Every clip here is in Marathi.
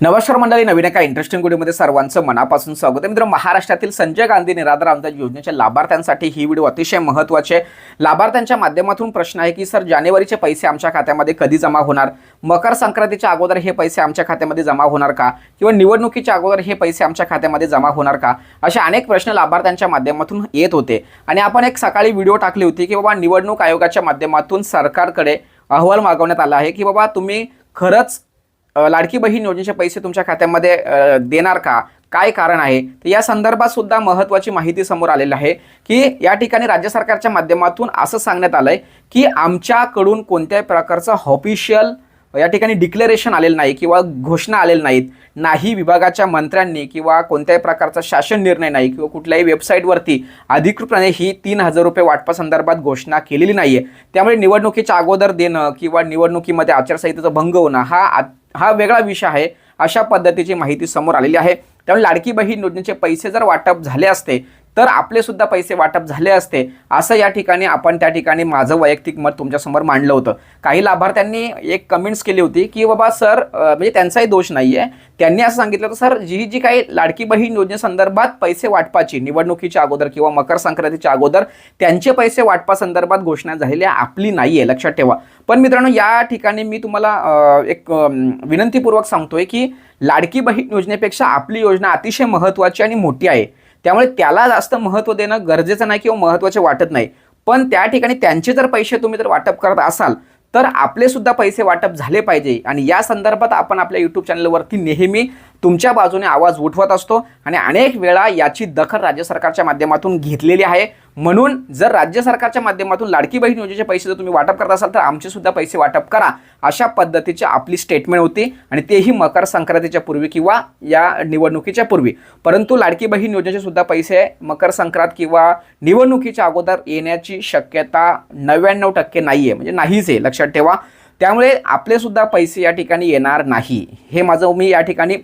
नमस्कार मंडळी नवीन एका इंटरेस्टिंग व्हिडिओमध्ये सर्वांचं मनापासून स्वागत आहे. मित्र महाराष्ट्रातील संजय गांधी निराधार अनुदान योजनेच्या लाभार्थ्यांसाठी ही व्हिडिओ अतिशय महत्त्वाची आहे. लाभार्थ्यांच्या माध्यमातून प्रश्न आहे की सर जानेवारीचे पैसे आमच्या खात्यामध्ये कधी जमा होणार? मकर संक्रांतीच्या अगोदर हे पैसे आमच्या खात्यामध्ये जमा होणार का? किंवा निवडणुकीच्या अगोदर हे पैसे आमच्या खात्यामध्ये जमा होणार का? असे अनेक प्रश्न लाभार्थ्यांच्या माध्यमातून येत होते. आणि आपण एक सकाळी व्हिडिओ टाकली होती की बाबा निवडणूक आयोगाच्या माध्यमातून सरकारकडे अहवाल मागवण्यात आला आहे की बाबा तुम्ही खरंच लाडकी बहीण योजनेचे पैसे तुमच्या खात्यामध्ये देणार का? काय कारण आहे? तर या संदर्भात सुद्धा महत्त्वाची माहिती समोर आलेली आहे की या ठिकाणी राज्य सरकारच्या माध्यमातून असं सांगण्यात आलंय की आमच्याकडून कोणत्याही प्रकारचं ऑफिशियल या ठिकाणी डिक्लेरेशन आलेलं नाही किंवा घोषणा आलेल्या नाहीत. नाही विभागाच्या मंत्र्यांनी किंवा कोणत्याही प्रकारचा शासन निर्णय नाही किंवा कुठल्याही वेबसाईटवरती अधिकृतपणे ही तीन हजार रुपये वाटपासंदर्भात घोषणा केलेली नाही आहे त्यामुळे निवडणुकीच्या अगोदर देणं किंवा निवडणुकीमध्ये आचारसंहितेचा भंग होणं हा आ- हा वेगळा विषय आहे. अशा पद्धतीची माहिती समोर आलेली आहे. त्यामुळे लाडकी बहीण योजनेचे पैसे जर वाटप झाले असते तर आपले सुद्धा पैसे वाटप झाले असते. असं या ठिकाणी आपण त्या ठिकाणी माझं वैयक्तिक मत तुमच्यासमोर मांडलं होतं. काही लाभार्थ्यांनी एक कमेंट्स केली होती की बाबा सर म्हणजे त्यांचाही दोष नाही आहे त्यांनी असं सांगितलं होतं सर जी जी काही लाडकी बहीण योजनेसंदर्भात पैसे वाटपाची निवडणुकीच्या अगोदर किंवा मकर संक्रांतीच्या अगोदर त्यांचे पैसे वाटपासंदर्भात घोषणा झालेली आपली नाही आहे लक्षात ठेवा. पण मित्रांनो या ठिकाणी मी तुम्हाला एक विनंतीपूर्वक सांगतोय की लाडकी बहीण योजनेपेक्षा आपली योजना अतिशय महत्त्वाची आणि मोठी आहे. त्यामुळे त्याला जास्त महत्त्व देणं गरजेचं नाही किंवा महत्त्वाचे वाटत नाही. पण त्या ठिकाणी त्यांचे जर पैसे तुम्ही जर वाटप करत असाल तर आपले सुद्धा पैसे वाटप झाले पाहिजे. आणि या संदर्भात आपण आपल्या यूट्यूब चॅनलवरती नेहमी तुमच्या बाजूने आवाज उठवत असतो आणि अनेक वेळा याची दखल राज्य सरकारच्या माध्यमातून घेतलेली आहे. म्हणून जर राज्य सरकारच्या माध्यमातून लाडकी बहीण योजनेचे पैसे जर तुम्ही वाटप करत असाल तर आमचे सुद्धा पैसे वाटप करा अशा पद्धतीची आपली स्टेटमेंट होती आणि तेही मकर संक्रांतीच्या पूर्वी किंवा या निवडणुकीच्या पूर्वी. परंतु लाडकी बहीण योजनेचे सुद्धा पैसे मकर संक्रांत किंवा निवडणुकीच्या अगोदर येण्याची शक्यता नव्याण्णव टक्के नाही आहे म्हणजे नाहीच आहे लक्षात ठेवा. त्यामुळे आपले सुद्धा पैसे या ठिकाणी येणार नाही. हे माझं मी या ठिकाणी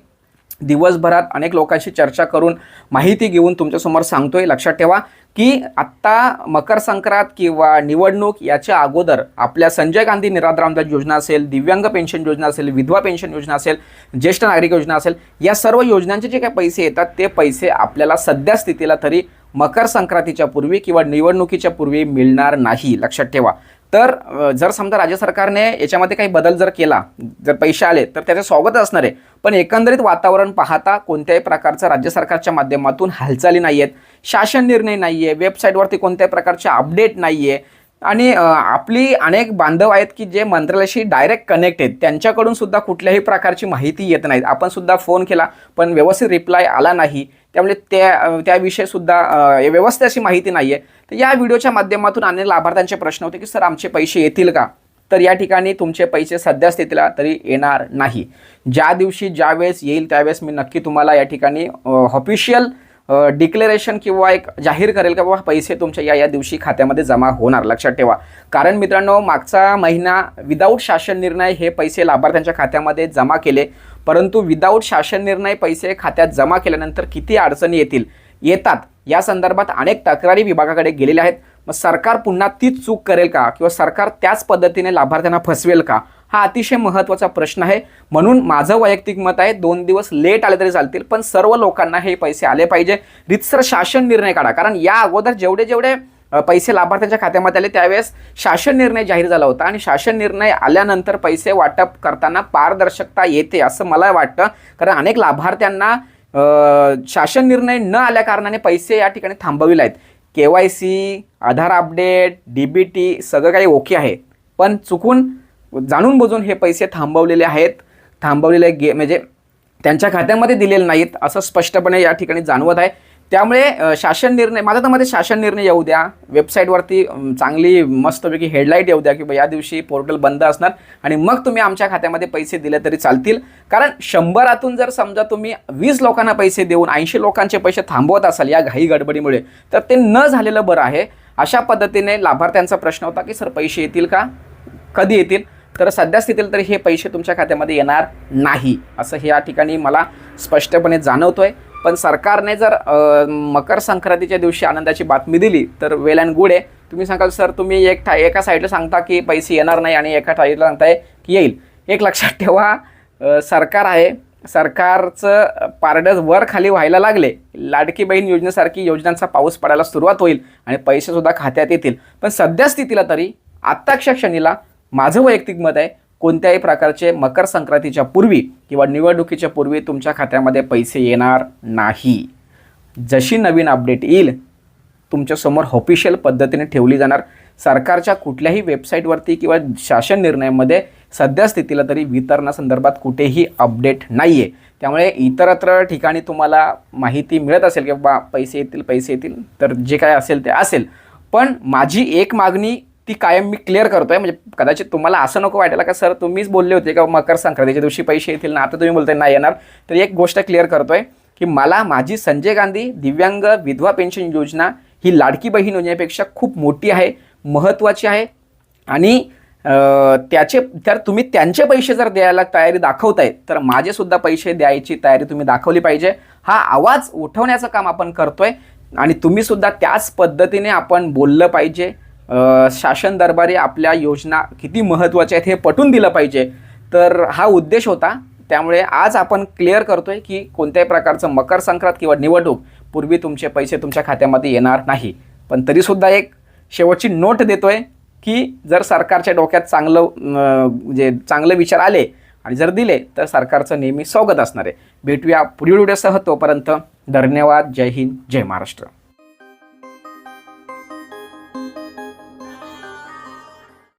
दिवसभरात अनेक लोकांशी चर्चा करून माहिती घेऊन तुमच्यासमोर सांगतोय. लक्षात ठेवा की आत्ता मकर संक्रांत किंवा निवडणूक याच्या अगोदर आपल्या संजय गांधी निराधार अनुदान योजना असेल दिव्यांग पेन्शन योजना असेल विधवा पेन्शन योजना असेल ज्येष्ठ नागरिक योजना असेल या सर्व योजनांचे जे काही पैसे येतात ते पैसे आपल्याला सध्या स्थितीला तरी मकर संक्रांतीच्या पूर्वी किंवा निवडणुकीच्या पूर्वी मिळणार नाही. लक्षात ठेवा. तर जर समजा राज्य सरकारने याच्यामध्ये काही बदल जर केला जर पैसे आले तर त्याचं स्वागत असणार आहे. पण एकंदरीत वातावरण पाहता कोणत्याही प्रकारचं राज्य सरकारच्या माध्यमातून हालचाली नाही आहेत शासन निर्णय नाही आहे वेबसाईटवरती कोणत्याही प्रकारचे अपडेट नाही आहे आणि आपली अनेक बांधव आहेत की जे मंत्रालयाशी डायरेक्ट कनेक्ट आहेत त्यांच्याकडून सुद्धा कुठल्याही प्रकारची माहिती येत नाहीत आपण सुद्धा फोन केला पण व्यवस्थित रिप्लाय आला नाही. त्यामुळे त्या त्याविषयीसुद्धा त्याविषयी सुद्धा व्यवस्थित अशी माहिती नाही आहे तर या व्हिडिओच्या माध्यमातून अनेक लाभार्थ्यांचे प्रश्न होते की सर आमचे पैसे येतील का? तर या ठिकाणी तुमचे पैसे सध्या स्थितीला तरी येणार नाही. ज्या दिवशी ज्यावेळेस येईल त्यावेळेस मी नक्की तुम्हाला या ठिकाणी ऑफिशियल डिक्लेरेशन किंवा एक जाहीर करेल का बाबा पैसे तुमच्या या या दिवशी खात्यामध्ये जमा होणार. लक्षात ठेवा. कारण मित्रांनो मागचा महिना विदाऊट शासन निर्णय हे पैसे लाभार्थ्यांच्या खात्यामध्ये जमा केले. परंतु विदाऊट शासन निर्णय पैसे खात्यात जमा केल्यानंतर किती अडचणी येतील? येतात. या संदर्भात अनेक तक्रारी विभागाकडे गेलेल्या आहेत. मग सरकार पुन्हा तीच चूक करेल का? किंवा सरकार त्याच पद्धतीने लाभार्थ्यांना फसवेल का? हा अतिशय महत्त्वाचा प्रश्न आहे. म्हणून माझं वैयक्तिक मत आहे दोन दिवस लेट आले तरी चालतील पण सर्व लोकांना हे पैसे आले पाहिजे. रितसर शासन निर्णय काढा. कारण या अगोदर जेवढे जेवढे पैसे लाभार्थ्यांच्या खात्यामध्ये आले. त्यावेळेस शासन निर्णय जाहीर झाला होता आणि शासन निर्णय आल्यानंतर पैसे वाटप करताना पारदर्शकता येते असं मला वाटतं. कारण अनेक लाभार्थ्यांना शासन निर्णय न आल्या कारणाने पैसे या ठिकाणी थांबविले आहेत. K Y C Aadhaar update D B T सगळं काही ओके आहे. पण चुकून जाणून बुजून हे पैसे थांबवलेले आहेत. थांबवलेले गे म्हणजे त्यांच्या खात्यामध्ये दिलेले नाहीत असं स्पष्टपणे या ठिकाणी जाणवत आहे. त्यामुळे शासन निर्णय माझ्या तर मध्ये शासन निर्णय येऊ द्या. वेबसाईटवरती चांगली मस्तपैकी हेडलाईट येऊ द्या की या दिवशी पोर्टल बंद असणार आणि मग तुम्ही आमच्या खात्यामध्ये पैसे दिले तरी चालतील. कारण शंभरातून जर समजा तुम्ही वीस लोकांना पैसे देऊन ऐंशी लोकांचे पैसे थांबवत असाल या घाई गडबडीमुळे तर ते न झालेलं बरं आहे. अशा पद्धतीने लाभार्थ्यांचा प्रश्न होता की सर पैसे येतील का? कधी येतील? तर सध्या स्थितीला तरी हे पैसे तुमच्या खात्यामध्ये येणार नाही असं हे या ठिकाणी मला स्पष्टपणे जाणवतो आहे पण सरकारने जर मकर संक्रांतीच्या दिवशी आनंदाची बातमी दिली तर वेल अँड गुड आहे. तुम्ही सांगाल सर तुम्ही एक ठा एका साईडला सांगता की पैसे येणार नाही आणि एका साईडला सांगताय की येईल. एक लक्षात ठेवा सरकार आहे. सरकारचं पारडं वर खाली व्हायला लागले. लाडकी बहीण योजनेसारखी योजनांचा पाऊस पडायला सुरुवात होईल आणि पैसेसुद्धा खात्यात येतील. पण सध्या स्थितीला तरी आत्ताच्या क्षणीला माझं वैयक्तिक मत आहे कोणत्याही प्रकारचे मकर संक्रांतीच्या पूर्वी किंवा निवडणुकीच्या पूर्वी तुमच्या खात्यामध्ये पैसे येणार नाही. जशी नवीन अपडेट येईल तुमच्यासमोर ऑफिशियल पद्धतीने ठेवली जाणार. सरकारच्या कुठल्याही वेबसाईटवरती किंवा शासन निर्णयामध्ये सध्या स्थितीला तरी वितरणासंदर्भात कुठेही अपडेट नाही आहे त्यामुळे इतरत्र ठिकाणी तुम्हाला माहिती मिळत असेल की बा पैसे येतील पैसे येतील तर जे काय असेल ते असेल. पण माझी एक मागणी ती कायम मी क्लिअर करतोय. म्हणजे कदाचित तुम्हाला असं नको वाटायला का सर तुम्हीच बोलले होते का मकर संक्रांतीच्या दिवशी पैसे येतील ना आता तुम्ही बोलताय नाही येणार. तर एक गोष्ट क्लिअर करतोय की मला माझी संजय गांधी दिव्यांग विधवा पेन्शन योजना ही लाडकी बहीण योजनेपेक्षा खूप मोठी आहे महत्त्वाची आहे. आणि त्याचे तर तुम्ही त्यांचे पैसे जर द्यायला तयारी दाखवताय तर माझेसुद्धा पैसे द्यायची तयारी तुम्ही दाखवली पाहिजे. हा आवाज उठवण्याचं काम आपण करतोय आणि तुम्हीसुद्धा त्याच पद्धतीने आपण बोललं पाहिजे. शासन दरबारी आपल्या योजना किती महत्त्वाच्या आहेत हे पटवून दिलं पाहिजे. तर हा उद्देश होता. त्यामुळे आज आपण क्लिअर करतोय की कोणत्याही प्रकारचं मकर संक्रांत किंवा निवडणूक पूर्वी तुमचे पैसे तुमच्या खात्यामध्ये येणार नाही. पण तरीसुद्धा एक शेवटची नोट देतोय की जर सरकारच्या डोक्यात चांगलं म्हणजे चांगले विचार आले आणि जर दिले तर सरकारचं नेहमी स्वागत असणार आहे. भेटूया पुढील व्हिडिओसह तोपर्यंत धन्यवाद. जय हिंद. जय महाराष्ट्र.